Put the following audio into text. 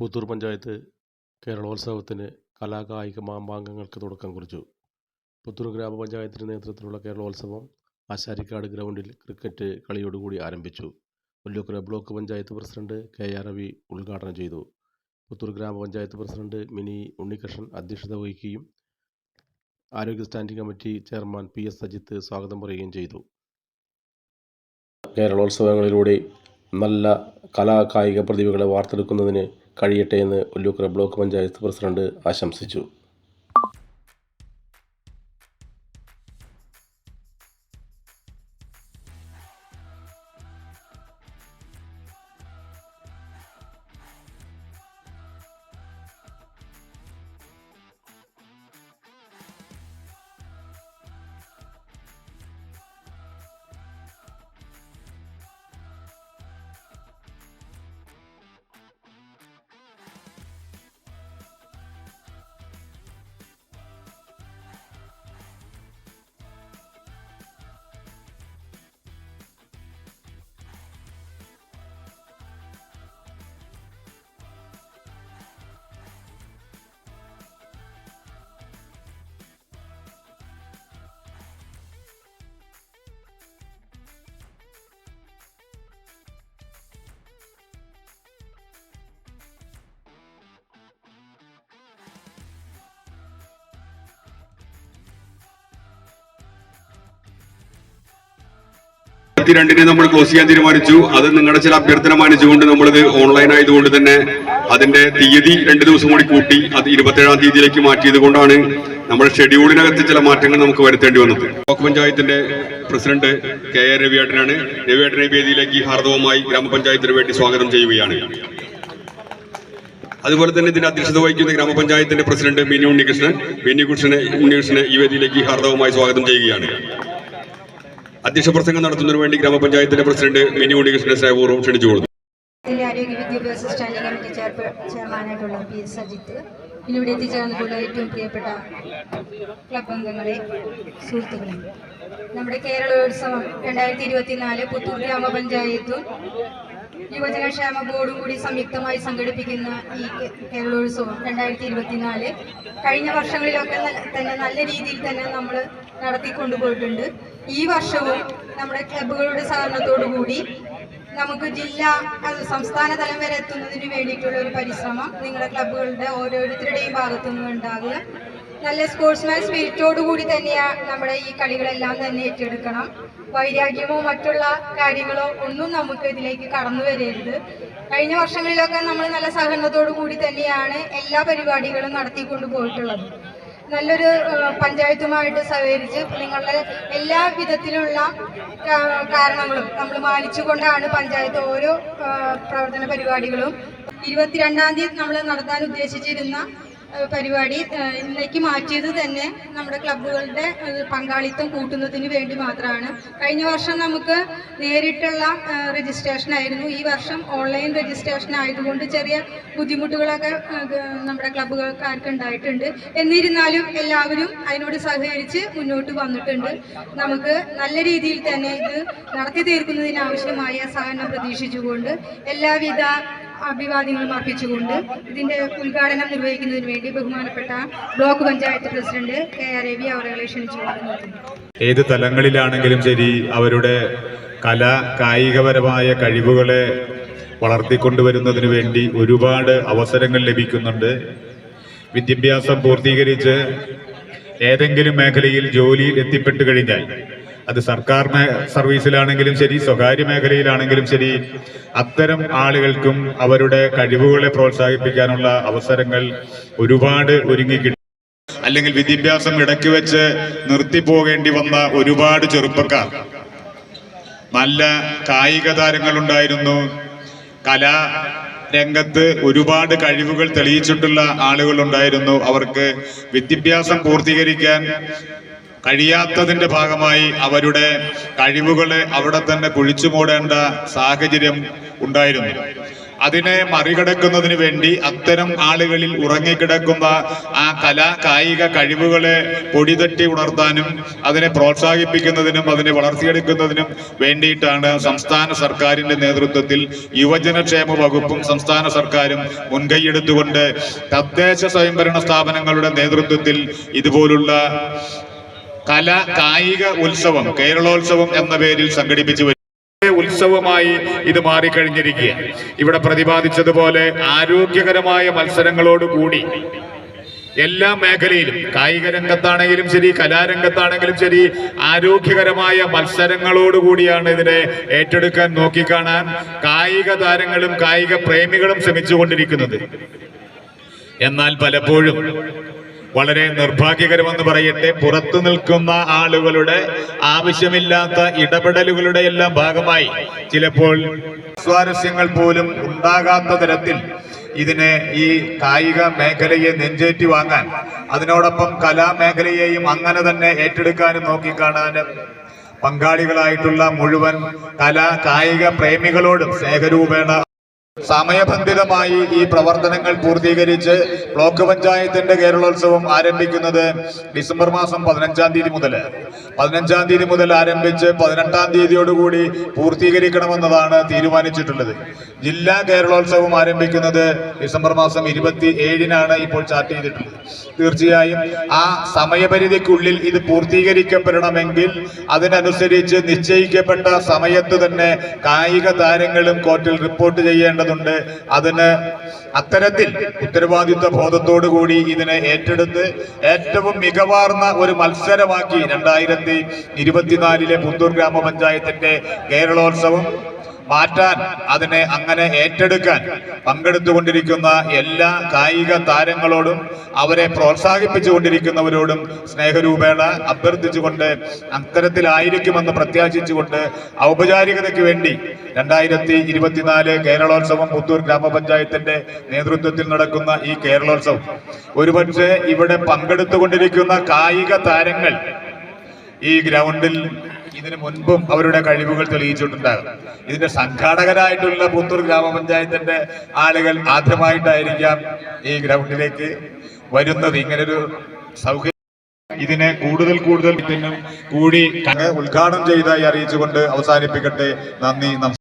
പുത്തൂർ പഞ്ചായത്ത് കേരളോത്സവത്തിന് കലാകായിക മാമ്പാങ്കങ്ങൾക്ക് തുടക്കം കുറിച്ചു. പുത്തൂർ ഗ്രാമപഞ്ചായത്തിന്റെ നേതൃത്വത്തിലുള്ള കേരളോത്സവം ആശാരിക്കാട് ഗ്രൗണ്ടിൽ ക്രിക്കറ്റ് കളിയോടുകൂടി ആരംഭിച്ചു. Mullookkara block panchayat president K R Ravi ഉദ്ഘാടനം ചെയ്തു. പുത്തൂർ ഗ്രാമപഞ്ചായത്ത് പ്രസിഡന്റ് മിനി ഉണ്ണികൃഷ്ണൻ അധ്യക്ഷത വഹിക്കുകയും ആരോഗ്യ standing committee chairman P S Sajith സ്വാഗതം പറയുകയും ചെയ്തു. കേരളോത്സവങ്ങളിലൂടെ നല്ല കലാ കായിക പ്രതിഭകളെ വാർത്തെടുക്കുന്നതിന് കഴിയട്ടെ എന്ന് ഒല്ലൂക്കര ബ്ലോക്ക് പഞ്ചായത്ത് പ്രസിഡന്റ് ആശംസിച്ചു. രണ്ടിനെ നമ്മൾ ക്ലോസ് ചെയ്യാൻ തീരുമാനിച്ചു. അത് നിങ്ങളുടെ ചില അഭ്യർത്ഥന മാനിച്ചുകൊണ്ട് നമ്മളിത് ഓൺലൈൻ ആയതുകൊണ്ട് തന്നെ അതിന്റെ തീയതി രണ്ടു ദിവസം കൂടി കൂട്ടി അത് ഇരുപത്തേഴാം തീയതിയിലേക്ക് മാറ്റിയത് കൊണ്ടാണ് നമ്മുടെ ഷെഡ്യൂളിനകത്ത് ചില മാറ്റങ്ങൾ നമുക്ക് വരുത്തേണ്ടി വന്നത്. ബ്ലോക്ക് പഞ്ചായത്തിന്റെ പ്രസിഡന്റ് കെ ആർ രവിയേട്ടനാണ്. രവിയേട്ടനെ വേദിയിലേക്ക് ഹാർദവമായി ഗ്രാമപഞ്ചായത്തിന് വേണ്ടി സ്വാഗതം ചെയ്യുകയാണ്. അതുപോലെ തന്നെ ഇതിന്റെ അധ്യക്ഷത വഹിക്കുന്ന ഗ്രാമപഞ്ചായത്തിന്റെ പ്രസിഡന്റ് മിനി ഉണ്ണികൃഷ്ണൻ മിനി കൃഷ്ണനെ ഉണ്ണികൃഷ്ണനെ ഈ വേദിയിലേക്ക് ഹാർദവമായി സ്വാഗതം ചെയ്യുകയാണ്. അധ്യക്ഷ പ്രസംഗം നടത്തുന്നതിന് വേണ്ടി ഗ്രാമപഞ്ചായത്തിന്റെ പ്രസിഡന്റ് മിനി ഉണ്ണികൃഷ്ണൻ സ്നേഹപൂർവം ക്ഷണിച്ചു കൊടുത്തു. ആരോഗ്യ വിദ്യാഭ്യാസ സ്റ്റാൻഡിംഗ് കമ്മിറ്റി ചെയർമാനായിട്ടുള്ള പി എസ് പിന്നെ ഇവിടെ എത്തിച്ചേർന്നിട്ടുള്ള ഏറ്റവും പ്രിയപ്പെട്ട ക്ലബ് അംഗങ്ങളെ സുഹൃത്തുക്കളെ. നമ്മുടെ കേരളോത്സവം രണ്ടായിരത്തി ഇരുപത്തിനാല് പുത്തൂർ ഗ്രാമപഞ്ചായത്തും യുവജനക്ഷേമ ബോർഡും കൂടി സംയുക്തമായി സംഘടിപ്പിക്കുന്ന ഈ കേരളോത്സവം രണ്ടായിരത്തി ഇരുപത്തിനാല് കഴിഞ്ഞ വർഷങ്ങളിലൊക്കെ തന്നെ നല്ല രീതിയിൽ തന്നെ നമ്മൾ നടത്തിക്കൊണ്ടുപോയിട്ടുണ്ട്. ഈ വർഷവും നമ്മുടെ ക്ലബുകളുടെ സഹകരണത്തോടു കൂടി നമുക്ക് ജില്ലാ അത് സംസ്ഥാന തലം വരെ എത്തുന്നതിന് വേണ്ടിയിട്ടുള്ള ഒരു പരിശ്രമം നിങ്ങളുടെ ക്ലബുകളുടെ ഓരോരുത്തരുടെയും ഭാഗത്തുനിന്ന് ഉണ്ടാകുക നല്ല സ്പോർട്സ്മാൻ സ്പിരിറ്റോടു കൂടി തന്നെയാണ് നമ്മുടെ ഈ കളികളെല്ലാം തന്നെ ഏറ്റെടുക്കണം. വൈരാഗ്യമോ മറ്റുള്ള കാര്യങ്ങളോ ഒന്നും നമുക്ക് ഇതിലേക്ക് കടന്നു വരരുത്. കഴിഞ്ഞ വർഷങ്ങളിലൊക്കെ നമ്മൾ നല്ല സഹകരണത്തോടു കൂടി തന്നെയാണ് എല്ലാ പരിപാടികളും നടത്തിക്കൊണ്ട് പോയിട്ടുള്ളത്. നല്ലൊരു പഞ്ചായത്തുമായിട്ട് സഹകരിച്ച് നിങ്ങളുടെ എല്ലാ വിധത്തിലുള്ള കാരണങ്ങളും നമ്മൾ മാനിച്ചുകൊണ്ടാണ് പഞ്ചായത്ത് ഓരോ പ്രവർത്തന പരിപാടികളും. ഇരുപത്തിരണ്ടാം തീയതി നമ്മൾ നടത്താൻ ഉദ്ദേശിച്ചിരുന്ന പരിപാടി ഇന്നേക്ക് മാറ്റിയത് തന്നെ നമ്മുടെ ക്ലബ്ബുകളുടെ പങ്കാളിത്തം കൂട്ടുന്നതിന് വേണ്ടി മാത്രമാണ്. കഴിഞ്ഞ വർഷം നമുക്ക് നേരിട്ടുള്ള രജിസ്ട്രേഷൻ ആയിരുന്നു. ഈ വർഷം ഓൺലൈൻ രജിസ്ട്രേഷൻ ആയതുകൊണ്ട് ചെറിയ ബുദ്ധിമുട്ടുകളൊക്കെ നമ്മുടെ ക്ലബ്ബുകൾക്കാർക്ക് ഉണ്ടായിട്ടുണ്ട്. എന്നിരുന്നാലും എല്ലാവരും അതിനോട് സഹകരിച്ച് മുന്നോട്ട് വന്നിട്ടുണ്ട്. നമുക്ക് നല്ല രീതിയിൽ തന്നെ ഇത് നടത്തി തീർക്കുന്നതിന് ആവശ്യമായ സഹകരണം പ്രതീക്ഷിച്ചുകൊണ്ട് എല്ലാവിധ അഭിവാദ്യങ്ങളും അർപ്പിച്ചുകൊണ്ട് ഇതിന്റെ ഉദ്ഘാടനം നിർവഹിക്കുന്നതിന് വേണ്ടി ബഹുമാനപ്പെട്ട block panchayat president K R Ravi അവരെ ക്ഷണിച്ചുകൊണ്ട് ഏത് തലങ്ങളിലാണെങ്കിലും ശരി അവരുടെ കല കായികപരമായ കഴിവുകളെ വളർത്തിക്കൊണ്ടുവരുന്നതിന് വേണ്ടി ഒരുപാട് അവസരങ്ങൾ ലഭിക്കുന്നുണ്ട്. വിദ്യാഭ്യാസം പൂർത്തീകരിച്ച് ഏതെങ്കിലും മേഖലയിൽ ജോലിയിൽ എത്തിപ്പെട്ടു കഴിഞ്ഞാൽ അത് സർക്കാർ സർവീസിലാണെങ്കിലും ശരി സ്വകാര്യ മേഖലയിലാണെങ്കിലും ശരി അത്തരം ആളുകൾക്കും അവരുടെ കഴിവുകളെ പ്രോത്സാഹിപ്പിക്കാനുള്ള അവസരങ്ങൾ ഒരുപാട് ഒരുങ്ങിക്കിട്ടും അല്ലെങ്കിൽ വിദ്യാഭ്യാസം ഇടയ്ക്ക് വെച്ച് നിർത്തി നിർത്തിപ്പോകേണ്ടി വന്ന ഒരുപാട് ചെറുപ്പക്കാർ. നല്ല കായിക താരങ്ങളുണ്ടായിരുന്നു കലാ രംഗത്ത് ഒരുപാട് കഴിവുകൾ തെളിയിച്ചിട്ടുള്ള ആളുകളുണ്ടായിരുന്നു അവർക്ക് വിദ്യാഭ്യാസം പൂർത്തീകരിക്കാൻ കഴിയാത്തതിന്റെ ഭാഗമായി അവരുടെ കഴിവുകളെ അവിടെ തന്നെ കുഴിച്ചു മൂടേണ്ട സാഹചര്യം ഉണ്ടായിരുന്നു. അതിനെ മറികടക്കുന്നതിന് വേണ്ടി അത്തരം ആളുകളിൽ ഉറങ്ങിക്കിടക്കുന്ന ആ കലാ കായിക കഴിവുകളെ പൊടിതട്ടി ഉണർത്താനും അതിനെ പ്രോത്സാഹിപ്പിക്കുന്നതിനും അതിനെ വളർത്തിയെടുക്കുന്നതിനും വേണ്ടിയിട്ടാണ് സംസ്ഥാന സർക്കാരിന്റെ നേതൃത്വത്തിൽ യുവജനക്ഷേമ വകുപ്പും സംസ്ഥാന സർക്കാരും മുൻകൈയെടുത്തുകൊണ്ട് തദ്ദേശ സ്വയംഭരണ സ്ഥാപനങ്ങളുടെ നേതൃത്വത്തിൽ ഇതുപോലുള്ള കല കായിക ഉത്സവം കേരളോത്സവം എന്ന പേരിൽ സംഘടിപ്പിച്ചു ഉത്സവമായി ഇത് മാറിക്കഴിഞ്ഞിരിക്കുക ഇവിടെ പ്രതിപാദിച്ചതുപോലെ ആരോഗ്യകരമായ മത്സരങ്ങളോടുകൂടി എല്ലാ മേഖലയിലും കായിക രംഗത്താണെങ്കിലും ശരി കലാരംഗത്താണെങ്കിലും ശരി ആരോഗ്യകരമായ മത്സരങ്ങളോടുകൂടിയാണ് ഇതിനെ ഏറ്റെടുക്കാൻ നോക്കിക്കാണാൻ കായിക താരങ്ങളും കായിക പ്രേമികളും ശ്രമിച്ചുകൊണ്ടിരിക്കുന്നത്. എന്നാൽ പലപ്പോഴും വളരെ നിർഭാഗ്യകരമെന്ന് പറയട്ടെ. പുറത്തു നിൽക്കുന്ന ആളുകളുടെ ആവശ്യമില്ലാത്ത ഇടപെടലുകളുടെ എല്ലാം ഭാഗമായി ചിലപ്പോൾ സ്വാരസ്യങ്ങൾ പോലും ഉണ്ടാകാത്ത തരത്തിൽ ഇതിനെ ഈ കായിക മേഖലയെ നെഞ്ചേറ്റി വാങ്ങാൻ അതിനോടൊപ്പം കലാമേഖലയെയും അങ്ങനെ തന്നെ ഏറ്റെടുക്കാനും നോക്കിക്കാണാനും പങ്കാളികളായിട്ടുള്ള മുഴുവൻ കലാ കായിക പ്രേമികളോടും സ്നേഹരൂപേണ സമയബന്ധിതമായി ഈ പ്രവർത്തനങ്ങൾ പൂർത്തീകരിച്ച് ബ്ലോക്ക് പഞ്ചായത്തിന്റെ കേരളോത്സവം ആരംഭിക്കുന്നത് ഡിസംബർ മാസം പതിനഞ്ചാം തീയതി മുതൽ. പതിനഞ്ചാം തീയതി മുതൽ ആരംഭിച്ച് പതിനെട്ടാം തീയതിയോടുകൂടി പൂർത്തീകരിക്കണമെന്നതാണ് തീരുമാനിച്ചിട്ടുള്ളത്. ജില്ലാ കേരളോത്സവം ആരംഭിക്കുന്നത് ഡിസംബർ മാസം ഇരുപത്തി ഏഴിനാണ് ഇപ്പോൾ ചാർട്ട് ചെയ്തിട്ടുള്ളത്. തീർച്ചയായും ആ സമയപരിധിക്കുള്ളിൽ ഇത് പൂർത്തീകരിക്കപ്പെടണമെങ്കിൽ അതിനനുസരിച്ച് നിശ്ചയിക്കപ്പെട്ട സമയത്ത് തന്നെ കായിക താരങ്ങളും കോർട്ടിൽ റിപ്പോർട്ട് ചെയ്യേണ്ടതുണ്ട് അതിന് അത്തരത്തിൽ ഉത്തരവാദിത്വ ബോധത്തോടു കൂടി ഇതിനെ ഏറ്റെടുത്ത് ഏറ്റവും മികവാർന്ന ഒരു മത്സരമാക്കി രണ്ടായിരത്തി ഇരുപത്തിനാലിലെ പുത്തൂർ ഗ്രാമപഞ്ചായത്തിന്റെ കേരളോത്സവം. മാറ്റാൻ അതിനെ അങ്ങനെ ഏറ്റെടുക്കാൻ പങ്കെടുത്തുകൊണ്ടിരിക്കുന്ന എല്ലാ കായിക താരങ്ങളോടും അവരെ പ്രോത്സാഹിപ്പിച്ചുകൊണ്ടിരിക്കുന്നവരോടും സ്നേഹരൂപേണ അഭ്യർത്ഥിച്ചുകൊണ്ട് അത്തരത്തിലായിരിക്കുമെന്ന് പ്രത്യാശിച്ചുകൊണ്ട് ഔപചാരികതയ്ക്ക് വേണ്ടി രണ്ടായിരത്തി ഇരുപത്തിനാല് കേരളോത്സവം പുത്തൂർ ഗ്രാമപഞ്ചായത്തിന്റെ നേതൃത്വത്തിൽ നടക്കുന്ന ഈ കേരളോത്സവം. ഒരുപക്ഷെ ഇവിടെ പങ്കെടുത്തുകൊണ്ടിരിക്കുന്ന കായിക താരങ്ങൾ ഈ ഗ്രൗണ്ടിൽ ഇതിനു മുൻപും അവരുടെ കഴിവുകൾ തെളിയിച്ചിട്ടുണ്ടാകും. ഇതിന്റെ സംഘാടകരായിട്ടുള്ള പുത്തൂർ ഗ്രാമപഞ്ചായത്തിന്റെ ആളുകൾ ആദ്യമായിട്ടായിരിക്കാം ഈ ഗ്രൗണ്ടിലേക്ക് വരുന്നത്. ഇങ്ങനൊരു സൗകര്യം ഇതിനെ കൂടുതൽ കൂടുതൽ കൂടി ഉദ്ഘാടനം ചെയ്തതായി അറിയിച്ചുകൊണ്ട് അവസാനിപ്പിക്കട്ടെ. നന്ദി നമസ്കാരം.